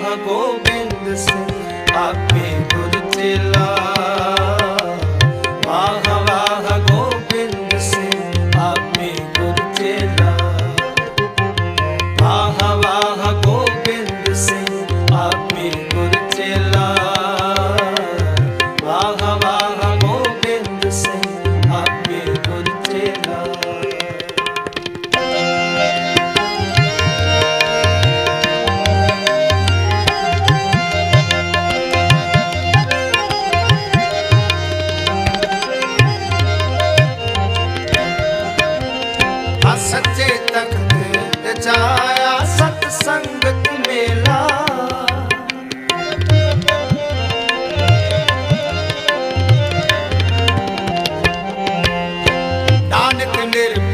ਗੋਬਿੰਦ ਸਿੰਘ। ਤਖਤ ਰਚਾਇਆ ਸਤ ਸੰਗਤ ਮੇਲਾ। ਨਾਨਕ ਨਿਰਮਲ